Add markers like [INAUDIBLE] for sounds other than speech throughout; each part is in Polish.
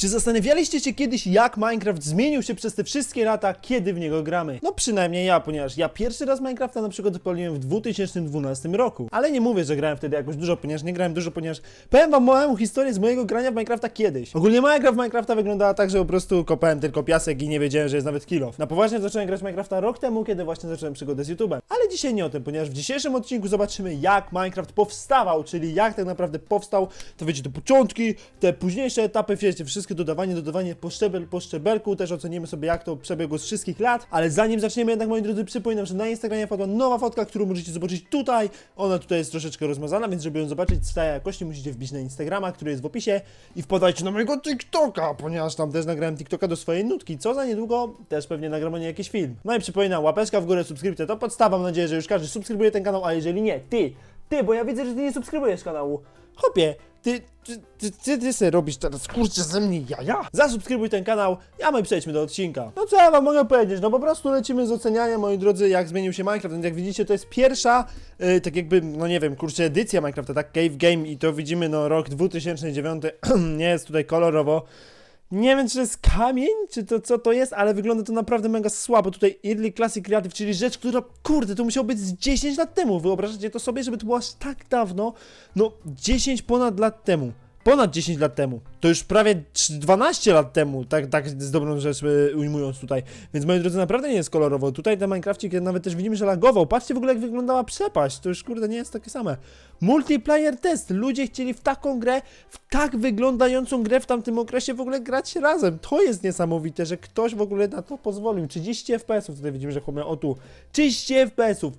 Czy zastanawialiście się kiedyś, jak Minecraft zmienił się przez te wszystkie lata, kiedy w niego gramy? No przynajmniej ja, ponieważ ja pierwszy raz Minecrafta na przykład odpaliłem w 2012 roku. Ale nie mówię, że grałem wtedy jakoś dużo, ponieważ nie grałem dużo, ponieważ powiem wam moją historię z mojego grania w Minecrafta kiedyś. Ogólnie moja gra w Minecrafta wyglądała tak, że po prostu kopałem tylko piasek i nie wiedziałem, że jest nawet kilo. Na poważnie zacząłem grać Minecrafta rok temu, kiedy właśnie zacząłem przygodę z YouTube'em. Ale dzisiaj nie o tym, ponieważ w dzisiejszym odcinku zobaczymy, jak Minecraft powstawał, czyli jak tak naprawdę powstał, to wiecie, te początki, te późniejsze etapy, wiecie, wszystkie dodawanie, dodawanie po szczebel po szczebelku, też ocenimy sobie, jak to przebiegło z wszystkich lat, ale zanim zaczniemy jednak, moi drodzy, przypominam, że na Instagramie wpadła nowa fotka, którą możecie zobaczyć tutaj, ona tutaj jest troszeczkę rozmazana, więc żeby ją zobaczyć z całej jakości, musicie wbić na Instagrama, który jest w opisie i wpadajcie na mojego TikToka, ponieważ tam też nagrałem TikToka do swojej nutki, co za niedługo też pewnie nagram o niej jakiś film. No i przypominam, łapeczka w górę, subskrypcja to podstawa, mam nadzieję, że już każdy subskrybuje ten kanał, a jeżeli nie, ty, ty, bo ja widzę, że ty nie subskrybujesz kanału. Hopie, ty, ty, ty, ty, ty se robisz teraz, kurczę, ze mnie jaja. Zasubskrybuj ten kanał, a my przejdźmy do odcinka. No co ja wam mogę powiedzieć, no po prostu lecimy z oceniania, moi drodzy, jak zmienił się Minecraft, więc jak widzicie, to jest pierwsza, y, tak jakby, no nie wiem, kurczę, edycja Minecrafta, tak, Cave Game i to widzimy, no rok 2009, [CLEARS THROAT] nie jest tutaj kolorowo. Nie wiem, czy to jest kamień, czy to co to jest, ale wygląda to naprawdę mega słabo. Tutaj Early Classic Creative, czyli rzecz, która, kurde, to musiało być z 10 lat temu. Wyobrażacie to sobie, żeby to było aż tak dawno? No, 10 ponad lat temu. Ponad 10 lat temu. To już prawie trz- 12 lat temu, tak, tak z dobrą rzecz y, ujmując tutaj. Więc moi drodzy, naprawdę nie jest kolorowo. Tutaj ten Minecrafcik nawet też widzimy, że lagował. Patrzcie w ogóle, jak wyglądała przepaść. To już, kurde, nie jest takie same. Multiplayer test. Ludzie chcieli w taką grę, w tak wyglądającą grę w tamtym okresie w ogóle grać razem. To jest niesamowite, że ktoś w ogóle na to pozwolił. 30 FPS-ów, tutaj widzimy, że chłopie, o tu. 30 FPS-ów.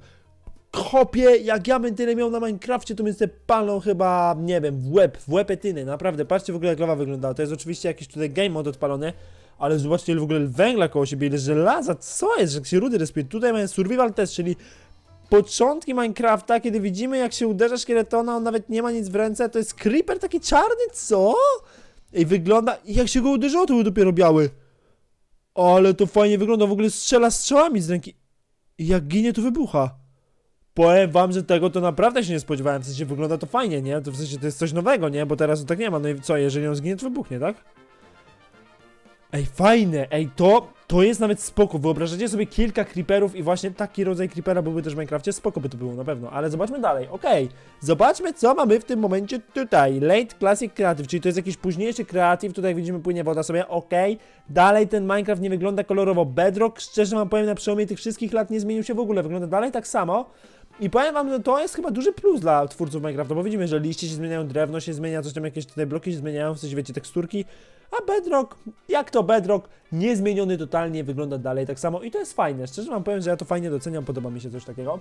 Kopie, jak ja bym tyle miał na Minecrafcie, to bym sobie palnął chyba, nie wiem, w łeb, w łeb etyny, naprawdę, patrzcie w ogóle jak lawa wyglądała, to jest oczywiście jakiś tutaj game mode odpalony, ale zobaczcie ile w ogóle węgla koło siebie, ile żelaza, co jest, że się rudy respie, tutaj mamy survival test, czyli początki Minecrafta, kiedy widzimy jak się uderza szkieletona, on nawet nie ma nic w ręce, to jest creeper taki czarny, co? I wygląda, jak się go uderzyło, to był dopiero biały. Ale to fajnie wygląda, w ogóle strzela strzałami z ręki. Jak ginie, to wybucha. Powiem wam, że tego to naprawdę się nie spodziewałem, w sensie wygląda to fajnie, nie? To w sensie to jest coś nowego, nie? Bo teraz to tak nie ma, no i co, jeżeli on zginie, to wybuchnie, tak? Ej, fajne, ej, to, to jest nawet spoko, wyobrażacie sobie kilka creeperów i właśnie taki rodzaj creepera byłby też w Minecrafcie, spoko by to było na pewno, ale zobaczmy dalej, okej, zobaczmy co mamy w tym momencie tutaj, Late Classic Creative, czyli to jest jakiś późniejszy creative, tutaj widzimy płynie woda sobie, okej, dalej ten Minecraft nie wygląda kolorowo, Bedrock, szczerze wam powiem, na przełomie tych wszystkich lat nie zmienił się w ogóle, wygląda dalej tak samo, i powiem wam, że to jest chyba duży plus dla twórców Minecrafta, bo widzimy, że liście się zmieniają, drewno się zmienia, coś tam jakieś tutaj bloki się zmieniają, w sensie wiecie, teksturki, a Bedrock, jak to Bedrock, niezmieniony totalnie, wygląda dalej tak samo i to jest fajne, szczerze wam powiem, że ja to fajnie doceniam, podoba mi się coś takiego.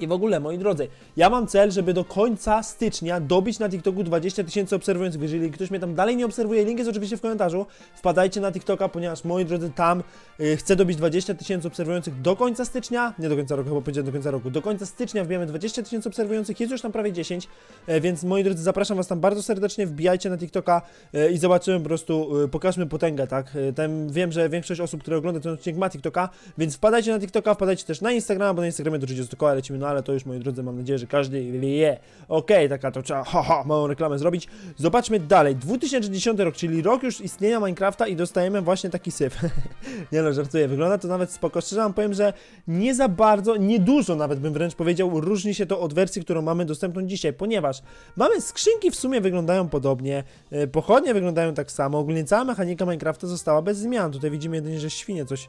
I w ogóle, moi drodzy, ja mam cel, żeby do końca stycznia dobić na TikToku 20 tysięcy obserwujących. Jeżeli ktoś mnie tam dalej nie obserwuje, link jest oczywiście w komentarzu. Wpadajcie na TikToka, ponieważ, moi drodzy, tam y, chcę dobić 20 tysięcy obserwujących do końca stycznia. Nie do końca roku, chyba powiedziałem do końca roku. Do końca stycznia wbijamy 20 tysięcy obserwujących, jest już tam prawie 10, e, więc, moi drodzy, zapraszam Was tam bardzo serdecznie, wbijajcie na TikToka e, i zobaczymy po prostu, e, pokażmy potęgę, tak? E, Tam wiem, że większość osób, które ogląda ten odcinek ma TikToka, więc wpadajcie na TikToka, wpadajcie też na Instagrama, bo na Instagramie do 30 koła lecimy, no ale to już, moi drodzy, mam nadzieję, że każdy wie. Okej, taka to trzeba, haha, małą reklamę zrobić. Zobaczmy dalej. 2010 rok, czyli rok już istnienia Minecrafta i dostajemy właśnie taki syf. [LAUGHS] nie no, żartuję, wygląda to nawet spoko. Szczerze wam powiem, że nie za bardzo, nie dużo nawet bym wręcz powiedział, różni się to od wersji, którą mamy dostępną dzisiaj, ponieważ mamy skrzynki w sumie wyglądają podobnie, e, pochodnie wyglądają tak samo, ogólnie cała mechanika Minecrafta została bez zmian. Tutaj widzimy jedynie, że świnie coś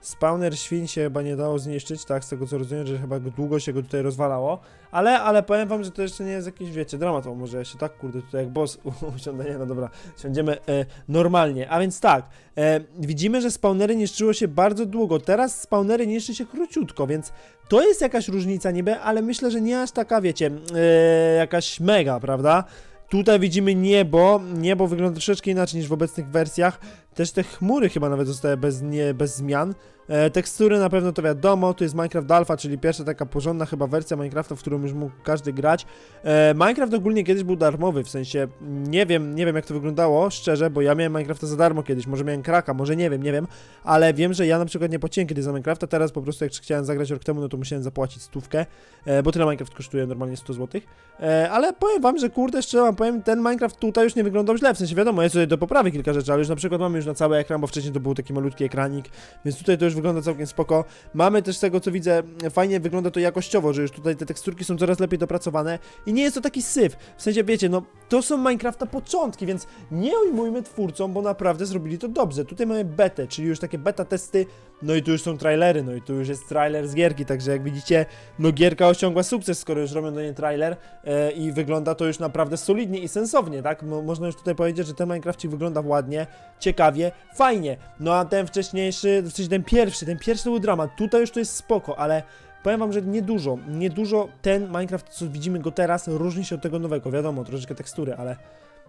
Spawner świń się chyba nie dało zniszczyć, tak, z tego co rozumiem, że chyba długo się go tutaj rozwalało, ale, ale powiem wam, że to jeszcze nie jest jakiś, wiecie, dramat, o może ja się tak, kurde, tutaj jak boss usiądę, nie, no dobra, siądziemy e, normalnie, a więc tak, e, widzimy, że spawnery niszczyło się bardzo długo, teraz spawnery niszczy się króciutko, więc to jest jakaś różnica niby, ale myślę, że nie aż taka, wiecie, e, jakaś mega, prawda? Tutaj widzimy niebo, niebo wygląda troszeczkę inaczej niż w obecnych wersjach, Też te chmury chyba nawet zostały bez, nie, bez zmian. E, tekstury na pewno to wiadomo, to jest Minecraft Alpha, czyli pierwsza taka porządna chyba wersja Minecrafta, w którą już mógł każdy grać. E, Minecraft ogólnie kiedyś był darmowy, w sensie nie wiem, nie wiem jak to wyglądało, szczerze, bo ja miałem Minecrafta za darmo kiedyś, może miałem kraka, może nie wiem, nie wiem, ale wiem, że ja na przykład nie płaciłem kiedyś za Minecrafta, teraz po prostu jak chciałem zagrać rok temu, no to musiałem zapłacić stówkę, e, bo tyle Minecraft kosztuje normalnie 100 zł. E, ale powiem wam, że kurde, szczerze wam powiem, ten Minecraft tutaj już nie wyglądał źle, w sensie wiadomo, jest tutaj do poprawy kilka rzeczy, ale już na przykład mamy już na cały ekran, bo wcześniej to był taki malutki ekranik, więc tutaj to już wygląda całkiem spoko. Mamy też z tego co widzę, fajnie wygląda to jakościowo, że już tutaj te teksturki są coraz lepiej dopracowane i nie jest to taki syf. W sensie wiecie, no to są Minecrafta początki, więc nie ujmujmy twórcom, bo naprawdę zrobili to dobrze. Tutaj mamy betę, czyli już takie beta testy, no i tu już są trailery, no i tu już jest trailer z gierki, także jak widzicie, no gierka osiągła sukces, skoro już robią do niej trailer e, i wygląda to już naprawdę solidnie i sensownie, tak? Mo można już tutaj powiedzieć, że ten Minecrafcik wygląda ładnie, ciekawie, fajnie. No a ten wcześniejszy, w sensie ten pierwszy, ten pierwszy był dramat, tutaj już to jest spoko, ale powiem wam, że niedużo, niedużo ten Minecraft, co widzimy go teraz, różni się od tego nowego, wiadomo, troszeczkę tekstury, ale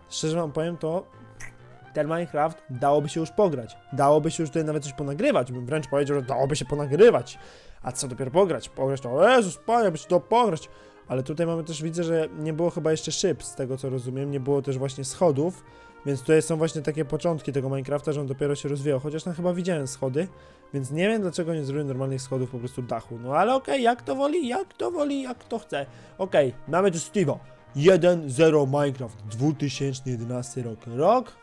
szczerze wam powiem, to ten Minecraft dałoby się już pograć. Dałoby się już tutaj nawet coś ponagrywać. Bym wręcz powiedział, że dałoby się ponagrywać. A co dopiero pograć? Pograć to, Jezus, panie, by się to pograć. Ale tutaj mamy też, widzę, że nie było chyba jeszcze szyb, z tego co rozumiem. Nie było też właśnie schodów. Więc tutaj są właśnie takie początki tego Minecrafta, że on dopiero się rozwijał. Chociaż tam chyba widziałem schody. Więc nie wiem dlaczego nie zrobił normalnych schodów, po prostu dachu. No ale okej, jak to woli, jak to woli, jak to chce. Okej, mamy tu Steve'a. 1.0 Minecraft, 2011 rok. Rok,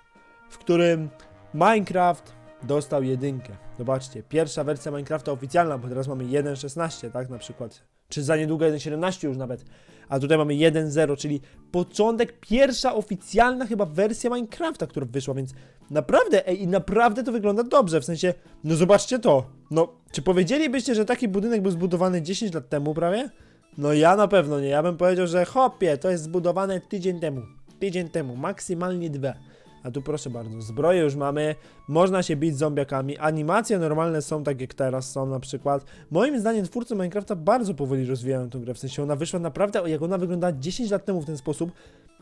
w którym Minecraft dostał jedynkę. Zobaczcie, pierwsza wersja Minecrafta oficjalna, bo teraz mamy 1.16, tak na przykład. Czy za niedługo 1.17 już nawet. A tutaj mamy 1.0, czyli początek, pierwsza oficjalna chyba wersja Minecrafta, która wyszła, więc naprawdę, ej, i naprawdę to wygląda dobrze, w sensie, no zobaczcie to. No, czy powiedzielibyście, że taki budynek był zbudowany 10 lat temu prawie? No ja na pewno nie, ja bym powiedział, że hopie, to jest zbudowane tydzień temu. Tydzień temu, maksymalnie dwa. A tu proszę bardzo, zbroję już mamy, można się bić zombiakami, animacje normalne są tak jak teraz są na przykład. Moim zdaniem twórcy Minecrafta bardzo powoli rozwijają tę grę, w sensie ona wyszła naprawdę, jak ona wyglądała 10 lat temu w ten sposób,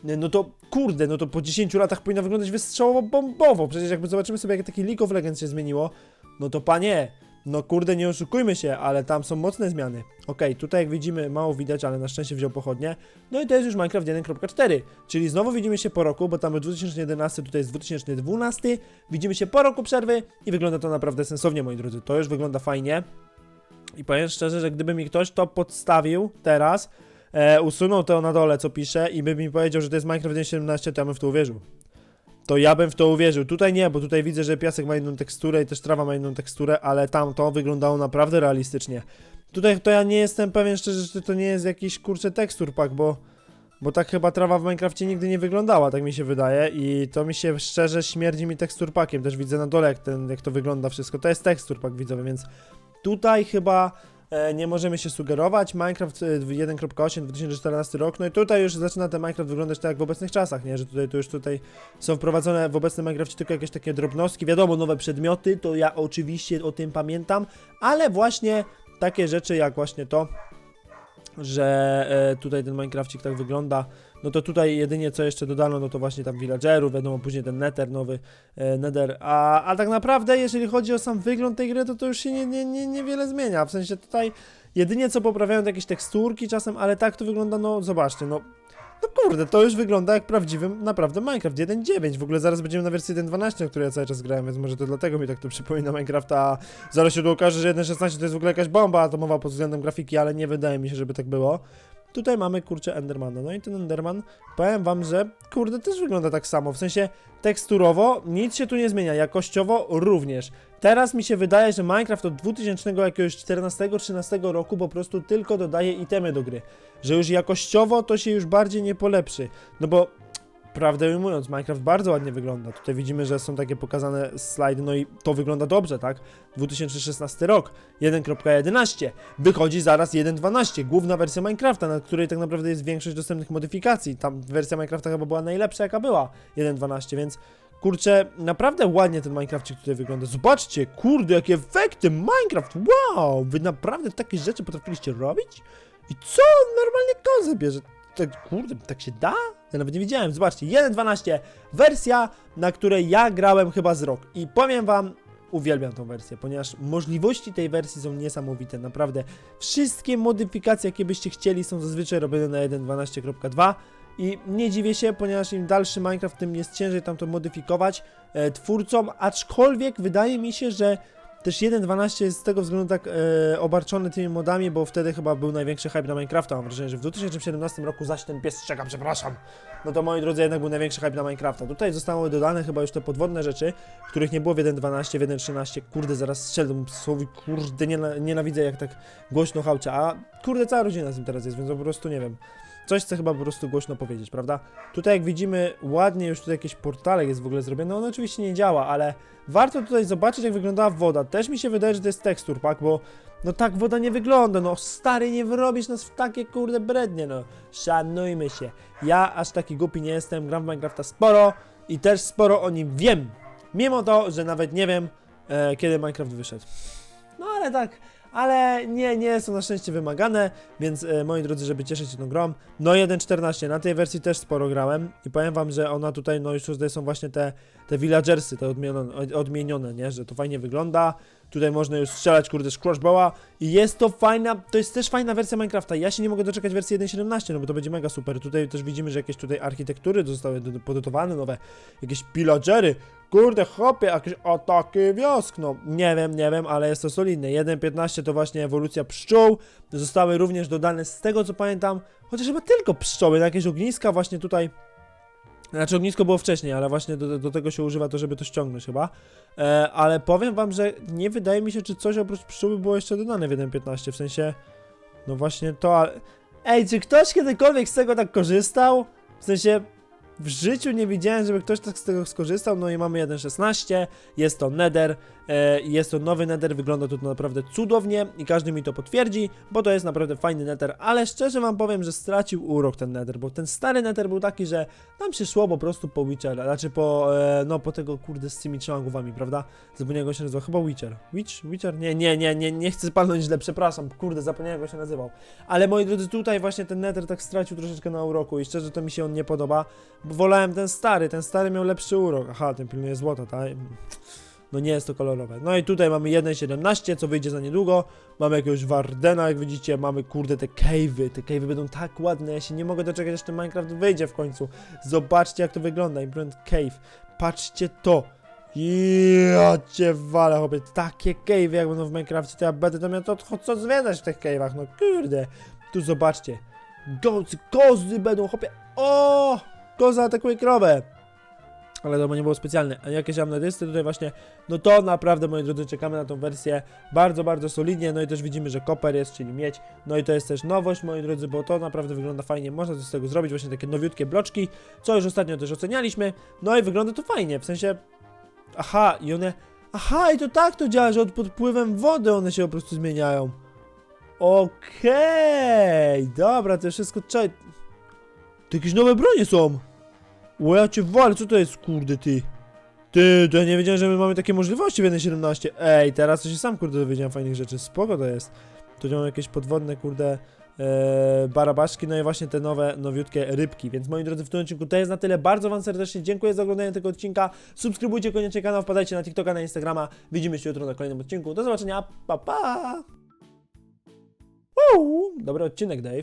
no to kurde, no to po 10 latach powinna wyglądać wystrzałowo bombowo, przecież jakby zobaczymy sobie jak taki League of Legends się zmieniło, no to panie, no kurde, nie oszukujmy się, ale tam są mocne zmiany. Okej, tutaj jak widzimy, mało widać, ale na szczęście wziął pochodnie. No i to jest już Minecraft 1.4, czyli znowu widzimy się po roku, bo tam był 2011, tutaj jest 2012. Widzimy się po roku przerwy i wygląda to naprawdę sensownie, moi drodzy. To już wygląda fajnie. I powiem szczerze, że gdyby mi ktoś to podstawił teraz, e, usunął to na dole, co pisze i by mi powiedział, że to jest Minecraft 1.17, to ja bym w to uwierzył to ja bym w to uwierzył. Tutaj nie, bo tutaj widzę, że piasek ma inną teksturę i też trawa ma inną teksturę, ale tam to wyglądało naprawdę realistycznie. Tutaj to ja nie jestem pewien szczerze, że to nie jest jakiś kurczę tekstur pack, bo, bo tak chyba trawa w Minecrafcie nigdy nie wyglądała, tak mi się wydaje i to mi się szczerze śmierdzi mi tekstur packiem. Też widzę na dole jak, ten, jak to wygląda wszystko. To jest tekstur pack widzowie, więc tutaj chyba nie możemy się sugerować. Minecraft e, 1.8 2014 rok, no i tutaj już zaczyna ten Minecraft wyglądać tak jak w obecnych czasach, nie? Że tutaj to już tutaj są wprowadzone w obecnym Minecrafcie tylko jakieś takie drobnostki, wiadomo, nowe przedmioty, to ja oczywiście o tym pamiętam, ale właśnie takie rzeczy jak właśnie to, że e, tutaj ten Minecrafcik tak wygląda, no to tutaj jedynie co jeszcze dodano, no to właśnie tam villagerów, wiadomo, później ten nether nowy, e, nether, a, a tak naprawdę jeżeli chodzi o sam wygląd tej gry, to to już się nie, nie, nie, niewiele zmienia, w sensie tutaj jedynie co poprawiają to jakieś teksturki czasem, ale tak to wygląda, no zobaczcie, no no kurde, to już wygląda jak prawdziwy, naprawdę Minecraft 1.9. W ogóle zaraz będziemy na wersji 1.12, na której ja cały czas grałem, więc może to dlatego mi tak to przypomina Minecrafta. a Zaraz się tu okaże, że 1.16 to jest w ogóle jakaś bomba atomowa pod względem grafiki, ale nie wydaje mi się, żeby tak było. Tutaj mamy kurczę Endermana. No i ten Enderman, powiem wam, że kurde też wygląda tak samo. W sensie teksturowo nic się tu nie zmienia, jakościowo również. Teraz mi się wydaje, że Minecraft od 2000 jakiegoś 14-13 roku po prostu tylko dodaje itemy do gry. Że już jakościowo to się już bardziej nie polepszy. No bo prawdę ujmując, Minecraft bardzo ładnie wygląda. Tutaj widzimy, że są takie pokazane slajdy, no i to wygląda dobrze, tak? 2016 rok, 1.11. Wychodzi zaraz 1.12, główna wersja Minecrafta, na której tak naprawdę jest większość dostępnych modyfikacji. Tam wersja Minecrafta chyba była najlepsza, jaka była, 1.12, więc kurczę, naprawdę ładnie ten Minecraft tutaj wygląda. Zobaczcie, kurde, jakie efekty! Minecraft, wow! Wy naprawdę takie rzeczy potrafiliście robić? I co? Normalnie to zabierze. Tak, kurde, tak się da? Ja nawet nie widziałem, zobaczcie, 1.12, wersja, na której ja grałem chyba z rok. I powiem wam, uwielbiam tą wersję, ponieważ możliwości tej wersji są niesamowite, naprawdę. Wszystkie modyfikacje, jakie byście chcieli, są zazwyczaj robione na 1.12.2 i nie dziwię się, ponieważ im dalszy Minecraft, tym jest ciężej tam to modyfikować e, twórcom, aczkolwiek wydaje mi się, że też 1.12 jest z tego względu tak e, obarczony tymi modami, bo wtedy chyba był największy hype na Minecrafta. Mam wrażenie, że w 2017 roku zaś ten pies czeka, przepraszam. No to moi drodzy, jednak był największy hype na Minecrafta. Tutaj zostały dodane chyba już te podwodne rzeczy, których nie było w 1.12, w 1.13. Kurde, zaraz strzelę słowi, kurde, niena, nienawidzę jak tak głośno hałcia. A kurde, cała rodzina z nim teraz jest, więc po prostu nie wiem. Coś chcę chyba po prostu głośno powiedzieć, prawda? Tutaj jak widzimy, ładnie już tutaj jakieś portale jest w ogóle zrobione. On oczywiście nie działa, ale warto tutaj zobaczyć jak wyglądała woda. Też mi się wydaje, że to jest tekstur pack, bo no tak woda nie wygląda. No stary, nie wyrobisz nas w takie kurde brednie, no. Szanujmy się. Ja aż taki głupi nie jestem, gram w Minecrafta sporo i też sporo o nim wiem. Mimo to, że nawet nie wiem, e, kiedy Minecraft wyszedł. No ale tak, ale nie, nie są na szczęście wymagane, więc e, moi drodzy, żeby cieszyć się tą grą, no 1.14, na tej wersji też sporo grałem i powiem wam, że ona tutaj, no już tutaj są właśnie te, te villagersy, te odmienione, od- odmienione, nie, że to fajnie wygląda, tutaj można już strzelać, kurde, z crossbowa. I jest to fajna, to jest też fajna wersja Minecrafta, ja się nie mogę doczekać wersji 1.17, no bo to będzie mega super, tutaj też widzimy, że jakieś tutaj architektury zostały do- do- podotowane, nowe, jakieś pillagery, Kurde, chłopie, jakieś ataki wiosk, no. Nie wiem, nie wiem, ale jest to solidne. 1.15 to właśnie ewolucja pszczół, zostały również dodane z tego co pamiętam, chociaż chyba tylko pszczoły, na jakieś ogniska właśnie tutaj, znaczy ognisko było wcześniej, ale właśnie do, do tego się używa to, żeby to ściągnąć chyba, e, ale powiem wam, że nie wydaje mi się, czy coś oprócz pszczół było jeszcze dodane w 1.15, w sensie, no właśnie to, ale... Ej, czy ktoś kiedykolwiek z tego tak korzystał? W sensie, w życiu nie widziałem, żeby ktoś tak z tego skorzystał. No i mamy 1.16, jest to Nether, jest to nowy Nether, wygląda to naprawdę cudownie i każdy mi to potwierdzi, bo to jest naprawdę fajny Nether, ale szczerze wam powiem, że stracił urok ten Nether, bo ten stary Nether był taki, że nam się szło po prostu po Witchera, znaczy po, e, no po tego kurde z tymi trzema głowami, prawda? Zapomniałem go się nazywa, chyba Witcher. Witch? Witcher? Nie, nie, nie, nie, nie chcę palnąć źle, przepraszam, kurde, zapomniałem go się nazywał. Ale moi drodzy, tutaj właśnie ten Nether tak stracił troszeczkę na uroku i szczerze to mi się on nie podoba, bo wolałem ten stary, ten stary miał lepszy urok. Aha, ten pilnuje złota, tak? No nie jest to kolorowe. No i tutaj mamy 1.17, co wyjdzie za niedługo. Mamy jakiegoś Wardena, jak widzicie, mamy kurde te cave'y. Te cave'y będą tak ładne, ja się nie mogę doczekać, aż ten Minecraft wyjdzie w końcu. Zobaczcie jak to wygląda, Imprint Cave. Patrzcie to. Ja cię walę, chłopie, takie cave'y jak będą w Minecrafcie, to ja będę to miał to co zwiedzać w tych cave'ach, no kurde. Tu zobaczcie. Gocy, kozy będą, chłopie. O! Koza atakuje krowę. Ale to nie było specjalne. A jakieś amnedysty tutaj właśnie, no to naprawdę, moi drodzy, czekamy na tą wersję bardzo, bardzo solidnie. No i też widzimy, że koper jest, czyli miedź. No i to jest też nowość, moi drodzy, bo to naprawdę wygląda fajnie. Można coś z tego zrobić, właśnie takie nowiutkie bloczki, co już ostatnio też ocenialiśmy. No i wygląda to fajnie, w sensie... Aha, i one... Aha, i to tak to działa, że od podpływem wody one się po prostu zmieniają. Okej, dobra, to wszystko... Czekaj. To jakieś nowe bronie są. O ja cię walę, co to jest kurde ty? Ty, to ja nie wiedziałem, że my mamy takie możliwości w 1.17. Ej, teraz to się sam kurde dowiedziałem fajnych rzeczy, spoko to jest. Tu mam jakieś podwodne kurde e, barabaszki, no i właśnie te nowe, nowiutkie rybki. Więc moi drodzy, w tym odcinku to jest na tyle. Bardzo wam serdecznie dziękuję za oglądanie tego odcinka. Subskrybujcie koniecznie kanał, wpadajcie na TikToka, na Instagrama. Widzimy się jutro na kolejnym odcinku. Do zobaczenia, pa pa! Uuu, dobry odcinek, Dave.